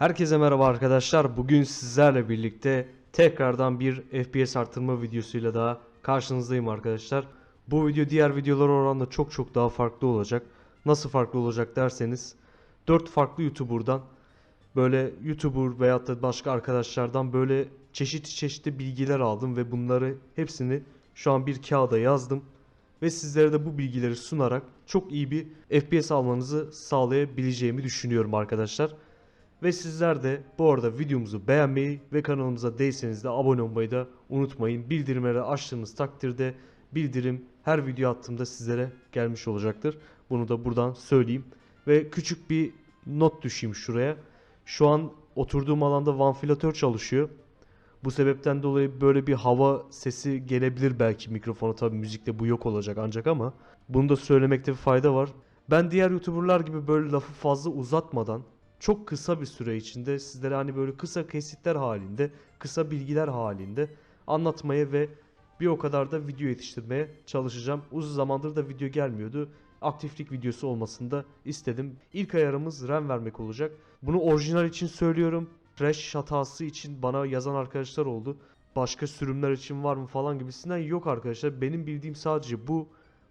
Herkese merhaba arkadaşlar. Bugün sizlerle birlikte tekrardan bir FPS artırma videosuyla daha karşınızdayım arkadaşlar. Bu video diğer videolar oranla çok çok daha farklı olacak. Nasıl farklı olacak derseniz 4 farklı YouTuber'dan böyle YouTuber veyahut da başka arkadaşlardan böyle çeşitli çeşitli bilgiler aldım ve bunları hepsini şu an bir kağıda yazdım ve sizlere de bu bilgileri sunarak çok iyi bir FPS almanızı sağlayabileceğimi düşünüyorum arkadaşlar. Ve sizler de bu arada videomuzu beğenmeyi ve kanalımıza değilseniz de abone olmayı da unutmayın. Bildirimleri açtığınız takdirde bildirim her video attığımda sizlere gelmiş olacaktır. Bunu da buradan söyleyeyim. Ve küçük bir not düşeyim şuraya. Şu an oturduğum alanda vantilatör çalışıyor. Bu sebepten dolayı böyle bir hava sesi gelebilir belki mikrofona. Tabi müzikte bu yok olacak ancak ama bunu da söylemekte bir fayda var. Ben diğer YouTuber'lar gibi böyle lafı fazla uzatmadan çok kısa bir süre içinde sizlere hani böyle kısa kesitler halinde, kısa bilgiler halinde anlatmaya ve bir o kadar da video yetiştirmeye çalışacağım. Uzun zamandır da video gelmiyordu. Aktiflik videosu olmasını da istedim. İlk ayarımız RAM vermek olacak. Bunu orijinal için söylüyorum. Crash hatası için bana yazan arkadaşlar oldu. Başka sürümler için var mı falan gibisinden yok arkadaşlar. Benim bildiğim sadece bu.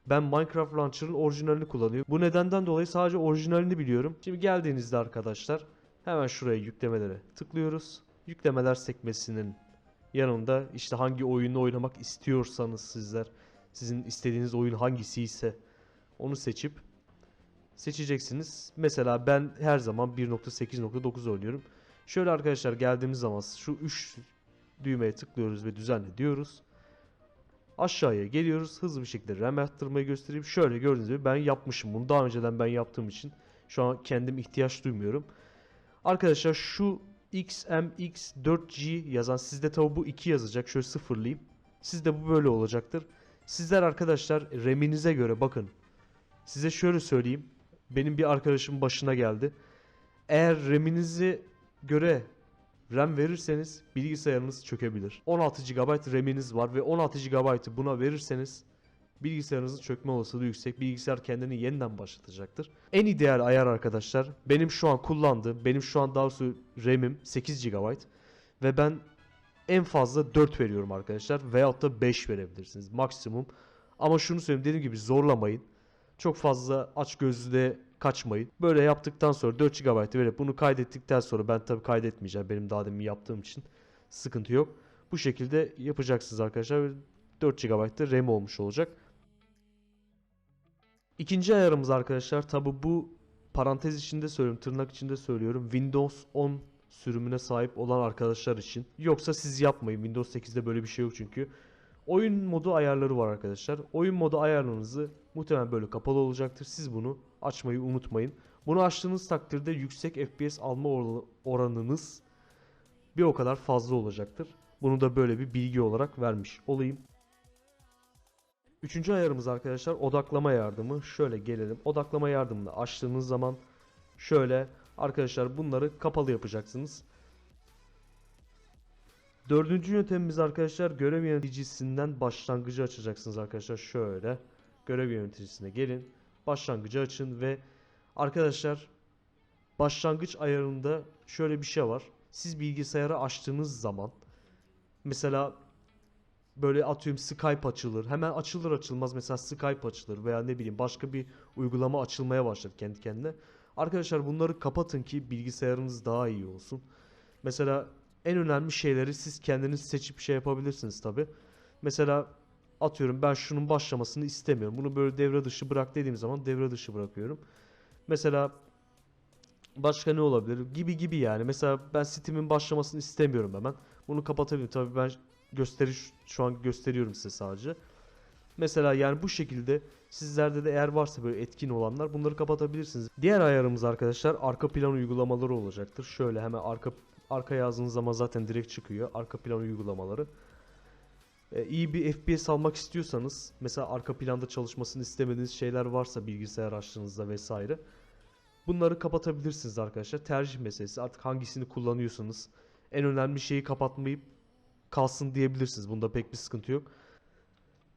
Ben Minecraft Launcher'ın orijinalini kullanıyorum. Bu nedenden dolayı sadece orijinalini biliyorum. Şimdi geldiğinizde arkadaşlar hemen şuraya yüklemelere tıklıyoruz. Yüklemeler sekmesinin yanında işte hangi oyunu oynamak istiyorsanız sizler sizin istediğiniz oyun hangisi ise onu seçip seçeceksiniz. Mesela ben her zaman 1.8.9 oynuyorum. Şöyle arkadaşlar geldiğimiz zaman şu 3 düğmeye tıklıyoruz ve düzenle diyoruz. Aşağıya geliyoruz. Hızlı bir şekilde RAM arttırmayı göstereyim. Şöyle gördüğünüz gibi ben yapmışım bunu. Daha önceden ben yaptığım için şu an kendim ihtiyaç duymuyorum. Arkadaşlar şu XMX4G yazan sizde tabi bu 2 yazacak. Şöyle sıfırlayayım. Sizde bu böyle olacaktır. Sizler arkadaşlar RAM'inize göre bakın. Size şöyle söyleyeyim. Benim bir arkadaşım başına geldi. Eğer RAM'inizi göre RAM verirseniz bilgisayarınız çökebilir. 16 GB RAM'iniz var ve 16 GB'ı buna verirseniz bilgisayarınızın çökme olasılığı yüksek. Bilgisayar kendini yeniden başlatacaktır. En ideal ayar arkadaşlar benim şu an kullandığım, benim şu an daha doğrusu RAM'im 8 GB ve ben en fazla 4 veriyorum arkadaşlar veyahut da 5 verebilirsiniz maksimum. Ama şunu söyleyeyim dediğim gibi zorlamayın. Çok fazla aç gözlüğe kaçmayın. Böyle yaptıktan sonra 4 GB verip bunu kaydettikten sonra ben tabii kaydetmeyeceğim. Benim daha demin yaptığım için sıkıntı yok. Bu şekilde yapacaksınız arkadaşlar. ve 4 GB da RAM olmuş olacak. İkinci ayarımız arkadaşlar tabi bu parantez içinde söylüyorum tırnak içinde söylüyorum Windows 10 sürümüne sahip olan arkadaşlar için. Yoksa siz yapmayın Windows 8'de böyle bir şey yok çünkü. Oyun modu ayarları var arkadaşlar. Oyun modu ayarlarınızı muhtemelen böyle kapalı olacaktır. Siz bunu açmayı unutmayın. Bunu açtığınız takdirde yüksek FPS alma or- oranınız bir o kadar fazla olacaktır. Bunu da böyle bir bilgi olarak vermiş olayım. Üçüncü ayarımız arkadaşlar odaklama yardımı. Şöyle gelelim. Odaklama yardımını açtığınız zaman şöyle arkadaşlar bunları kapalı yapacaksınız. Dördüncü yöntemimiz arkadaşlar görev yöneticisinden başlangıcı açacaksınız arkadaşlar. Şöyle görev yöneticisine gelin. Başlangıcı açın ve arkadaşlar başlangıç ayarında şöyle bir şey var. Siz bilgisayarı açtığınız zaman mesela böyle atıyorum Skype açılır. Hemen açılır açılmaz mesela Skype açılır veya ne bileyim başka bir uygulama açılmaya başlar kendi kendine. Arkadaşlar bunları kapatın ki bilgisayarınız daha iyi olsun. Mesela en önemli şeyleri siz kendiniz seçip şey yapabilirsiniz tabi. Mesela atıyorum ben şunun başlamasını istemiyorum. Bunu böyle devre dışı bırak dediğim zaman devre dışı bırakıyorum. Mesela başka ne olabilir gibi gibi yani. Mesela ben Steam'in başlamasını istemiyorum hemen. Bunu kapatabilirim. Tabii ben gösteriş şu an gösteriyorum size sadece. Mesela yani bu şekilde sizlerde de eğer varsa böyle etkin olanlar bunları kapatabilirsiniz. Diğer ayarımız arkadaşlar arka plan uygulamaları olacaktır. Şöyle hemen arka arka yazdığınız zaman zaten direkt çıkıyor. Arka plan uygulamaları. Ee, iyi bir FPS almak istiyorsanız mesela arka planda çalışmasını istemediğiniz şeyler varsa bilgisayar açtığınızda vesaire. Bunları kapatabilirsiniz arkadaşlar. Tercih meselesi. Artık hangisini kullanıyorsanız en önemli şeyi kapatmayıp kalsın diyebilirsiniz. Bunda pek bir sıkıntı yok.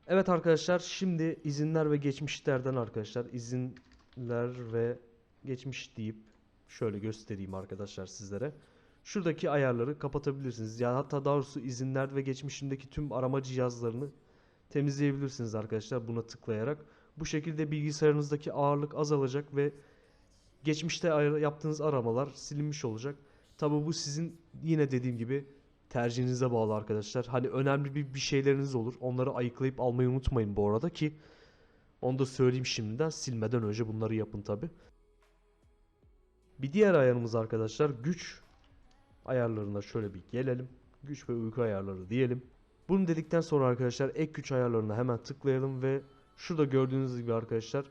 Evet arkadaşlar şimdi izinler ve geçmişlerden arkadaşlar izinler ve geçmiş deyip Şöyle göstereyim arkadaşlar sizlere. Şuradaki ayarları kapatabilirsiniz. Yani hatta daha doğrusu izinler ve geçmişindeki tüm arama cihazlarını temizleyebilirsiniz arkadaşlar buna tıklayarak. Bu şekilde bilgisayarınızdaki ağırlık azalacak ve geçmişte yaptığınız aramalar silinmiş olacak. Tabi bu sizin yine dediğim gibi tercihinize bağlı arkadaşlar. Hani önemli bir, bir şeyleriniz olur. Onları ayıklayıp almayı unutmayın bu arada ki onu da söyleyeyim şimdiden silmeden önce bunları yapın tabi. Bir diğer ayarımız arkadaşlar güç ayarlarına şöyle bir gelelim. Güç ve uyku ayarları diyelim. Bunu dedikten sonra arkadaşlar ek güç ayarlarına hemen tıklayalım ve şurada gördüğünüz gibi arkadaşlar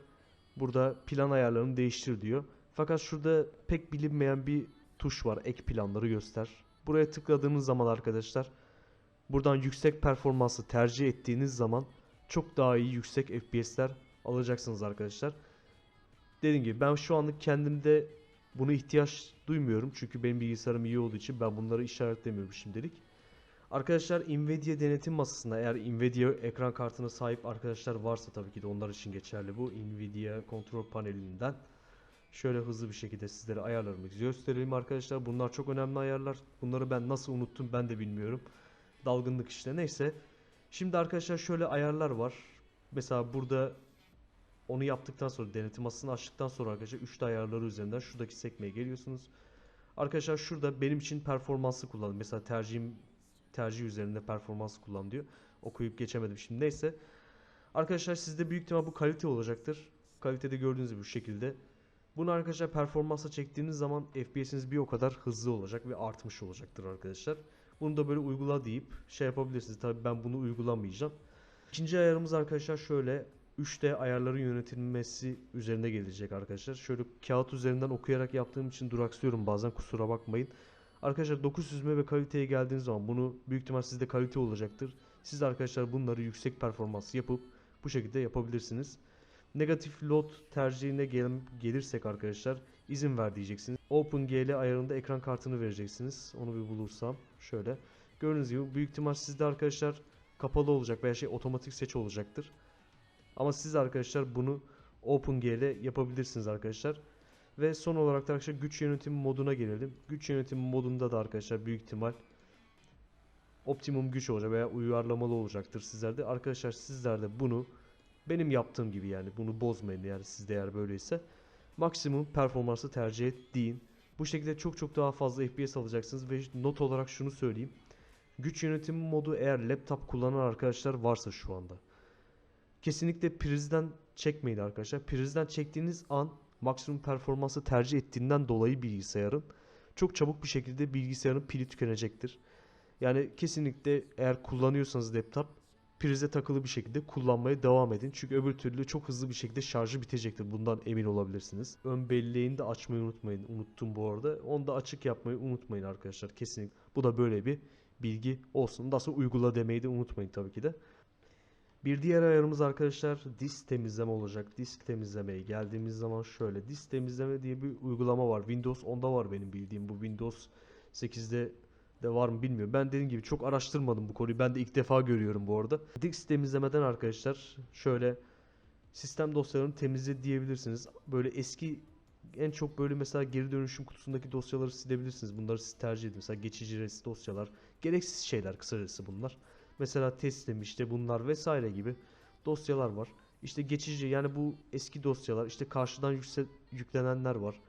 burada plan ayarlarını değiştir diyor. Fakat şurada pek bilinmeyen bir tuş var ek planları göster. Buraya tıkladığınız zaman arkadaşlar buradan yüksek performansı tercih ettiğiniz zaman çok daha iyi yüksek FPS'ler alacaksınız arkadaşlar. Dediğim gibi ben şu anlık kendimde bunu ihtiyaç duymuyorum. Çünkü benim bilgisayarım iyi olduğu için ben bunları işaretlemiyorum şimdilik. Arkadaşlar Nvidia denetim masasında eğer Nvidia ekran kartına sahip arkadaşlar varsa tabii ki de onlar için geçerli bu. Nvidia kontrol panelinden şöyle hızlı bir şekilde sizlere ayarlarımı göstereyim arkadaşlar. Bunlar çok önemli ayarlar. Bunları ben nasıl unuttum ben de bilmiyorum. Dalgınlık işte neyse. Şimdi arkadaşlar şöyle ayarlar var. Mesela burada onu yaptıktan sonra denetim masasını açtıktan sonra arkadaşlar 3 ayarları üzerinden şuradaki sekmeye geliyorsunuz. Arkadaşlar şurada benim için performansı kullan. Mesela tercihim tercih üzerinde performans kullan diyor. Okuyup geçemedim şimdi neyse. Arkadaşlar sizde büyük ihtimal bu kalite olacaktır. Kalitede gördüğünüz gibi bu şekilde. Bunu arkadaşlar performansa çektiğiniz zaman FPS'iniz bir o kadar hızlı olacak ve artmış olacaktır arkadaşlar. Bunu da böyle uygula deyip şey yapabilirsiniz. Tabii ben bunu uygulamayacağım. İkinci ayarımız arkadaşlar şöyle 3D ayarların yönetilmesi üzerine gelecek arkadaşlar. Şöyle kağıt üzerinden okuyarak yaptığım için duraksıyorum bazen kusura bakmayın. Arkadaşlar doku süzme ve kaliteye geldiğiniz zaman bunu büyük ihtimal sizde kalite olacaktır. Siz arkadaşlar bunları yüksek performans yapıp bu şekilde yapabilirsiniz. Negatif load tercihine gel gelirsek arkadaşlar izin ver diyeceksiniz. OpenGL ayarında ekran kartını vereceksiniz. Onu bir bulursam şöyle. Gördüğünüz gibi büyük ihtimal sizde arkadaşlar kapalı olacak veya şey otomatik seç olacaktır. Ama siz arkadaşlar bunu OpenGL yapabilirsiniz arkadaşlar. Ve son olarak da arkadaşlar güç yönetimi moduna gelelim. Güç yönetimi modunda da arkadaşlar büyük ihtimal optimum güç olacak veya uyarlamalı olacaktır sizlerde. Arkadaşlar sizler de bunu benim yaptığım gibi yani bunu bozmayın yani sizde eğer böyleyse. Maksimum performansı tercih et deyin. Bu şekilde çok çok daha fazla FPS alacaksınız ve not olarak şunu söyleyeyim. Güç yönetimi modu eğer laptop kullanan arkadaşlar varsa şu anda. Kesinlikle prizden çekmeyin arkadaşlar. Prizden çektiğiniz an maksimum performansı tercih ettiğinden dolayı bilgisayarın çok çabuk bir şekilde bilgisayarın pili tükenecektir. Yani kesinlikle eğer kullanıyorsanız laptop prize takılı bir şekilde kullanmaya devam edin. Çünkü öbür türlü çok hızlı bir şekilde şarjı bitecektir. Bundan emin olabilirsiniz. Ön belleğini de açmayı unutmayın. Unuttum bu arada. Onu da açık yapmayı unutmayın arkadaşlar. Kesinlikle. Bu da böyle bir bilgi olsun. Daha sonra uygula demeyi de unutmayın tabii ki de. Bir diğer ayarımız arkadaşlar disk temizleme olacak. Disk temizlemeye geldiğimiz zaman şöyle disk temizleme diye bir uygulama var. Windows 10'da var benim bildiğim. Bu Windows 8'de de var mı bilmiyorum. Ben dediğim gibi çok araştırmadım bu konuyu. Ben de ilk defa görüyorum bu arada. Disk temizlemeden arkadaşlar şöyle sistem dosyalarını temizle diyebilirsiniz. Böyle eski en çok böyle mesela geri dönüşüm kutusundaki dosyaları silebilirsiniz. Bunları siz tercih edin. Mesela geçici dosyalar. Gereksiz şeyler kısacası bunlar. Mesela teslim işte bunlar vesaire gibi dosyalar var. İşte geçici yani bu eski dosyalar işte karşıdan yükse, yüklenenler var.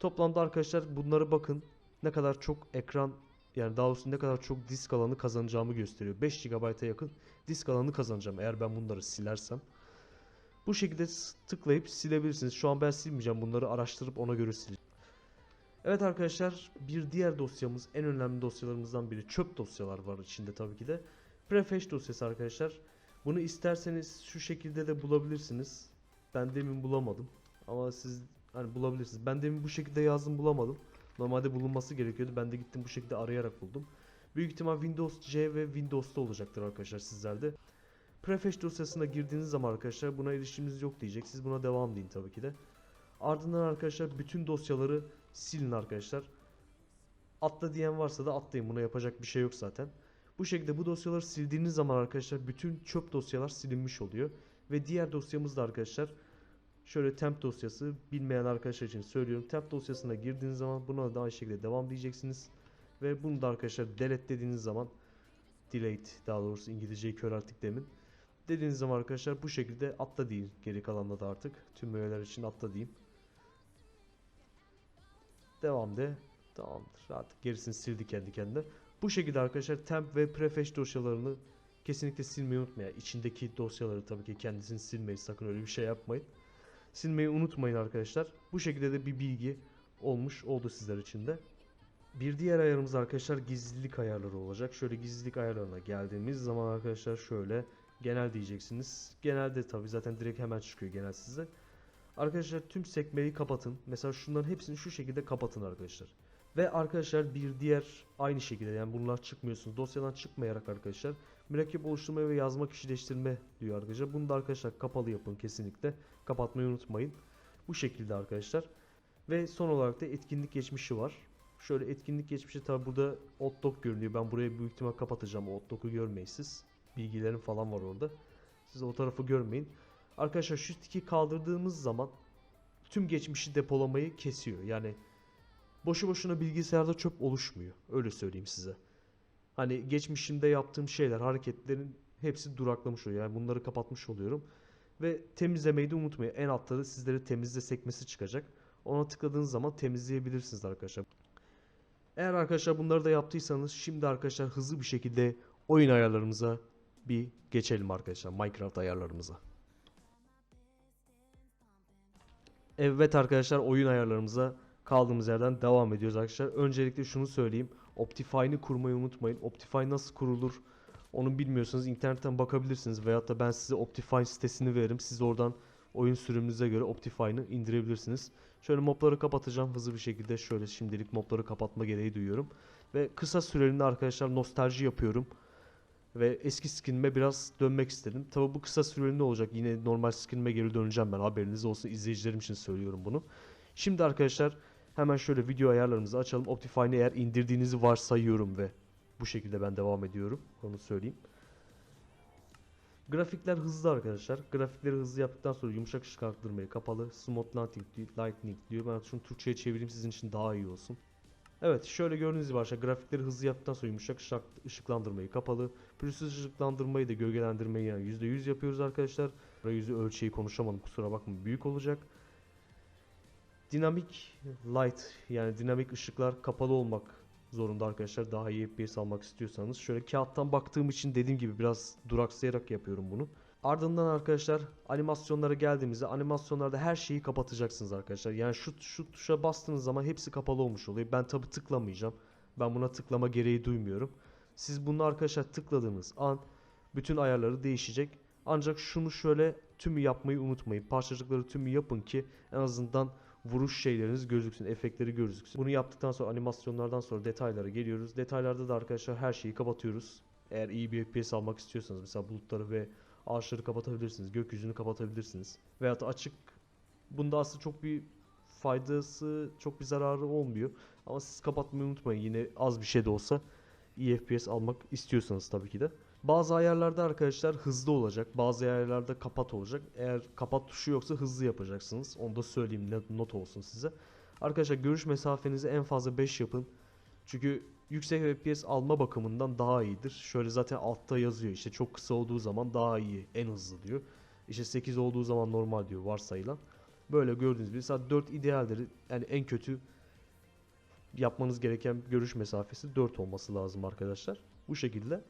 Toplamda arkadaşlar bunları bakın ne kadar çok ekran yani daha doğrusu ne kadar çok disk alanı kazanacağımı gösteriyor. 5 GB'a yakın disk alanı kazanacağım eğer ben bunları silersem. Bu şekilde tıklayıp silebilirsiniz. Şu an ben silmeyeceğim bunları araştırıp ona göre sileceğim. Evet arkadaşlar bir diğer dosyamız en önemli dosyalarımızdan biri çöp dosyalar var içinde tabii ki de. Prefetch dosyası arkadaşlar. Bunu isterseniz şu şekilde de bulabilirsiniz. Ben demin bulamadım. Ama siz hani bulabilirsiniz. Ben demin bu şekilde yazdım bulamadım. Normalde bulunması gerekiyordu. Ben de gittim bu şekilde arayarak buldum. Büyük ihtimal Windows C ve Windows'ta olacaktır arkadaşlar sizlerde. Prefetch dosyasına girdiğiniz zaman arkadaşlar buna erişiminiz yok diyecek. Siz buna devam deyin tabii ki de. Ardından arkadaşlar bütün dosyaları silin arkadaşlar. Atla diyen varsa da atlayın. Buna yapacak bir şey yok zaten. Bu şekilde bu dosyaları sildiğiniz zaman arkadaşlar bütün çöp dosyalar silinmiş oluyor. Ve diğer dosyamız da arkadaşlar Şöyle temp dosyası bilmeyen arkadaşlar için söylüyorum. Temp dosyasına girdiğiniz zaman buna da aynı şekilde devam diyeceksiniz. Ve bunu da arkadaşlar delete dediğiniz zaman delete daha doğrusu İngilizceyi körelttik demin. Dediğiniz zaman arkadaşlar bu şekilde atla deyin. Geri kalanla da artık tüm öğeler için atla diyeyim. Devam de. Tamamdır. Artık gerisini sildi kendi kendine. Bu şekilde arkadaşlar temp ve prefetch dosyalarını kesinlikle silmeyi unutmayın. İçindeki dosyaları tabii ki kendisini silmeyin. Sakın öyle bir şey yapmayın. Silmeyi unutmayın arkadaşlar. Bu şekilde de bir bilgi olmuş oldu sizler için de. Bir diğer ayarımız arkadaşlar gizlilik ayarları olacak. Şöyle gizlilik ayarlarına geldiğimiz zaman arkadaşlar şöyle genel diyeceksiniz. Genelde tabi zaten direkt hemen çıkıyor genel size. Arkadaşlar tüm sekmeyi kapatın. Mesela şunların hepsini şu şekilde kapatın arkadaşlar. Ve arkadaşlar bir diğer aynı şekilde yani bunlar çıkmıyorsunuz. Dosyadan çıkmayarak arkadaşlar mürekkep oluşturma ve yazma kişileştirme diyor arkadaşlar. Bunu da arkadaşlar kapalı yapın kesinlikle. Kapatmayı unutmayın. Bu şekilde arkadaşlar. Ve son olarak da etkinlik geçmişi var. Şöyle etkinlik geçmişi tabi burada Outlook görünüyor. Ben buraya büyük ihtimal kapatacağım. Outlook'u görmeyin siz. Bilgilerim falan var orada. Siz o tarafı görmeyin. Arkadaşlar şu tiki kaldırdığımız zaman tüm geçmişi depolamayı kesiyor. Yani boşu boşuna bilgisayarda çöp oluşmuyor. Öyle söyleyeyim size. Hani geçmişimde yaptığım şeyler, hareketlerin hepsi duraklamış oluyor. Yani bunları kapatmış oluyorum. Ve temizlemeyi de unutmayın. En altta da sizlere temizle sekmesi çıkacak. Ona tıkladığınız zaman temizleyebilirsiniz arkadaşlar. Eğer arkadaşlar bunları da yaptıysanız şimdi arkadaşlar hızlı bir şekilde oyun ayarlarımıza bir geçelim arkadaşlar. Minecraft ayarlarımıza. Evet arkadaşlar oyun ayarlarımıza kaldığımız yerden devam ediyoruz arkadaşlar. Öncelikle şunu söyleyeyim. Optifine'ı kurmayı unutmayın. Optifine nasıl kurulur onu bilmiyorsanız internetten bakabilirsiniz. Veyahut da ben size Optifine sitesini veririm. Siz oradan oyun sürümünüze göre Optifine'ı indirebilirsiniz. Şöyle mobları kapatacağım hızlı bir şekilde. Şöyle şimdilik mobları kapatma gereği duyuyorum. Ve kısa süreliğine arkadaşlar nostalji yapıyorum. Ve eski skinime biraz dönmek istedim. Tabi bu kısa süreliğine olacak. Yine normal skinime geri döneceğim ben. Haberiniz olsun izleyicilerim için söylüyorum bunu. Şimdi arkadaşlar hemen şöyle video ayarlarımızı açalım. Optifine'i eğer indirdiğinizi varsayıyorum ve bu şekilde ben devam ediyorum. Onu söyleyeyim. Grafikler hızlı arkadaşlar. Grafikleri hızlı yaptıktan sonra yumuşak ışık arttırmayı kapalı. Smooth Lighting, Lightning diyor. Ben şunu Türkçe'ye çevireyim sizin için daha iyi olsun. Evet şöyle gördüğünüz gibi arkadaşlar grafikleri hızlı yaptıktan sonra yumuşak ışık, ışıklandırmayı kapalı. Pürüzsüz ışıklandırmayı da gölgelendirmeyi yani %100 yapıyoruz arkadaşlar. Yüzü ölçeği konuşamadım kusura bakmayın büyük olacak. Dinamik light yani dinamik ışıklar kapalı olmak zorunda arkadaşlar. Daha iyi FPS almak istiyorsanız. Şöyle kağıttan baktığım için dediğim gibi biraz duraksayarak yapıyorum bunu. Ardından arkadaşlar animasyonlara geldiğimizde animasyonlarda her şeyi kapatacaksınız arkadaşlar. Yani şu, şu tuşa bastığınız zaman hepsi kapalı olmuş oluyor. Ben tabi tıklamayacağım. Ben buna tıklama gereği duymuyorum. Siz bunu arkadaşlar tıkladığınız an bütün ayarları değişecek. Ancak şunu şöyle tümü yapmayı unutmayın. Parçacıkları tümü yapın ki en azından vuruş şeyleriniz gözüksün, efektleri gözüksün. Bunu yaptıktan sonra animasyonlardan sonra detaylara geliyoruz. Detaylarda da arkadaşlar her şeyi kapatıyoruz. Eğer iyi bir FPS almak istiyorsanız mesela bulutları ve ağaçları kapatabilirsiniz, gökyüzünü kapatabilirsiniz. Veyahut açık. Bunda aslında çok bir faydası, çok bir zararı olmuyor. Ama siz kapatmayı unutmayın. Yine az bir şey de olsa iyi FPS almak istiyorsanız tabii ki de. Bazı ayarlarda arkadaşlar hızlı olacak. Bazı ayarlarda kapat olacak. Eğer kapat tuşu yoksa hızlı yapacaksınız. Onu da söyleyeyim not olsun size. Arkadaşlar görüş mesafenizi en fazla 5 yapın. Çünkü yüksek FPS alma bakımından daha iyidir. Şöyle zaten altta yazıyor işte çok kısa olduğu zaman daha iyi en hızlı diyor. İşte 8 olduğu zaman normal diyor varsayılan. Böyle gördüğünüz gibi saat 4 idealdir. Yani en kötü yapmanız gereken görüş mesafesi 4 olması lazım arkadaşlar. Bu şekilde.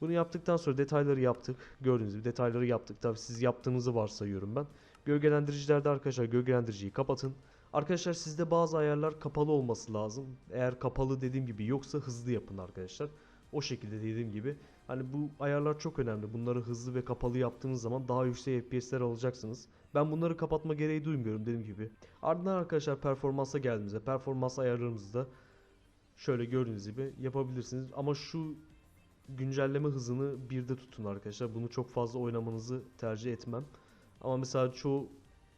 Bunu yaptıktan sonra detayları yaptık. Gördüğünüz gibi detayları yaptık. Tabi siz yaptığınızı varsayıyorum ben. Gölgelendiricilerde arkadaşlar gölgelendiriciyi kapatın. Arkadaşlar sizde bazı ayarlar kapalı olması lazım. Eğer kapalı dediğim gibi yoksa hızlı yapın arkadaşlar. O şekilde dediğim gibi. Hani bu ayarlar çok önemli. Bunları hızlı ve kapalı yaptığınız zaman daha yüksek FPS'ler alacaksınız. Ben bunları kapatma gereği duymuyorum dediğim gibi. Ardından arkadaşlar performansa geldiğimizde performans ayarlarımızı da şöyle gördüğünüz gibi yapabilirsiniz. Ama şu güncelleme hızını birde tutun arkadaşlar. Bunu çok fazla oynamanızı tercih etmem. Ama mesela çoğu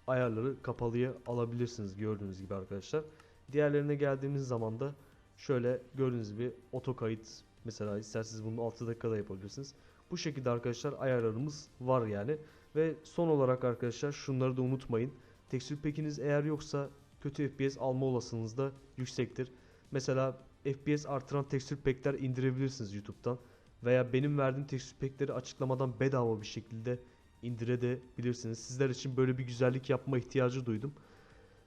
ayarları kapalıya alabilirsiniz gördüğünüz gibi arkadaşlar. Diğerlerine geldiğimiz zaman da şöyle gördüğünüz gibi oto kayıt mesela isterseniz bunu 6 dakikada yapabilirsiniz. Bu şekilde arkadaşlar ayarlarımız var yani. Ve son olarak arkadaşlar şunları da unutmayın. Tekstür pekiniz eğer yoksa kötü FPS alma olasılığınız da yüksektir. Mesela FPS artıran tekstür pekler indirebilirsiniz YouTube'dan. Veya benim verdiğim tekstür pekleri açıklamadan bedava bir şekilde indirebilirsiniz. Sizler için böyle bir güzellik yapma ihtiyacı duydum.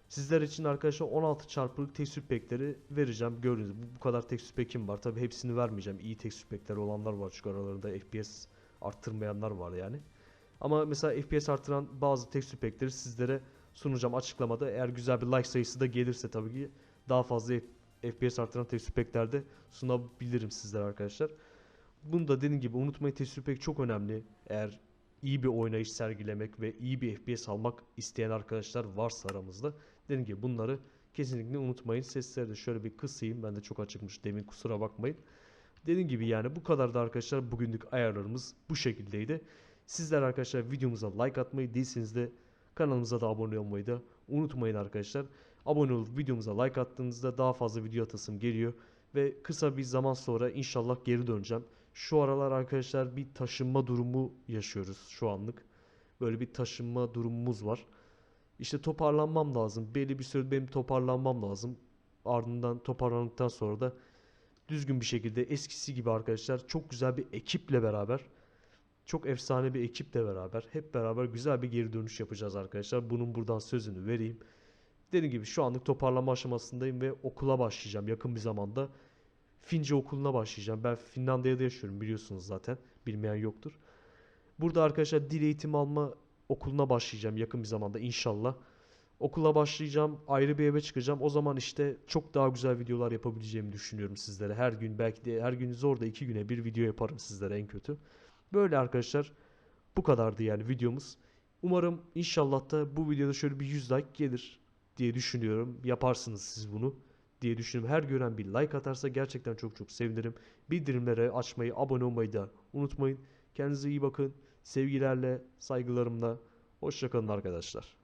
Sizler için arkadaşlar 16 çarpılık tekstür pekleri vereceğim. Gördüğünüz gibi bu kadar tekstür pekim var. Tabi hepsini vermeyeceğim. İyi tekstür pekleri olanlar var çünkü aralarında FPS arttırmayanlar var yani. Ama mesela FPS artıran bazı tekstür pekleri sizlere sunacağım açıklamada. Eğer güzel bir like sayısı da gelirse tabii ki daha fazla FPS artıran tekstür peklerde sunabilirim sizlere arkadaşlar. Bunu da dediğim gibi unutmayın tekstür pek çok önemli. Eğer iyi bir oynayış sergilemek ve iyi bir FPS almak isteyen arkadaşlar varsa aramızda. Dediğim gibi bunları kesinlikle unutmayın. Sesleri de şöyle bir kısayım. Ben de çok açıkmış demin kusura bakmayın. Dediğim gibi yani bu kadar da arkadaşlar bugünlük ayarlarımız bu şekildeydi. Sizler arkadaşlar videomuza like atmayı değilseniz de kanalımıza da abone olmayı da unutmayın arkadaşlar. Abone olup videomuza like attığınızda daha fazla video atasım geliyor. Ve kısa bir zaman sonra inşallah geri döneceğim. Şu aralar arkadaşlar bir taşınma durumu yaşıyoruz şu anlık. Böyle bir taşınma durumumuz var. İşte toparlanmam lazım. Belli bir süre benim toparlanmam lazım. Ardından toparlandıktan sonra da düzgün bir şekilde eskisi gibi arkadaşlar çok güzel bir ekiple beraber çok efsane bir ekiple beraber hep beraber güzel bir geri dönüş yapacağız arkadaşlar. Bunun buradan sözünü vereyim. Dediğim gibi şu anlık toparlama aşamasındayım ve okula başlayacağım yakın bir zamanda. Fince okuluna başlayacağım. Ben Finlandiya'da yaşıyorum biliyorsunuz zaten. Bilmeyen yoktur. Burada arkadaşlar dil eğitimi alma okuluna başlayacağım yakın bir zamanda inşallah. Okula başlayacağım, ayrı bir eve çıkacağım. O zaman işte çok daha güzel videolar yapabileceğimi düşünüyorum sizlere. Her gün belki de her gün zor da iki güne bir video yaparım sizlere en kötü. Böyle arkadaşlar bu kadardı yani videomuz. Umarım inşallah da bu videoda şöyle bir 100 like gelir diye düşünüyorum. Yaparsınız siz bunu diye düşünüyorum. Her gören bir like atarsa gerçekten çok çok sevinirim. Bildirimleri açmayı, abone olmayı da unutmayın. Kendinize iyi bakın. Sevgilerle, saygılarımla. Hoşçakalın arkadaşlar.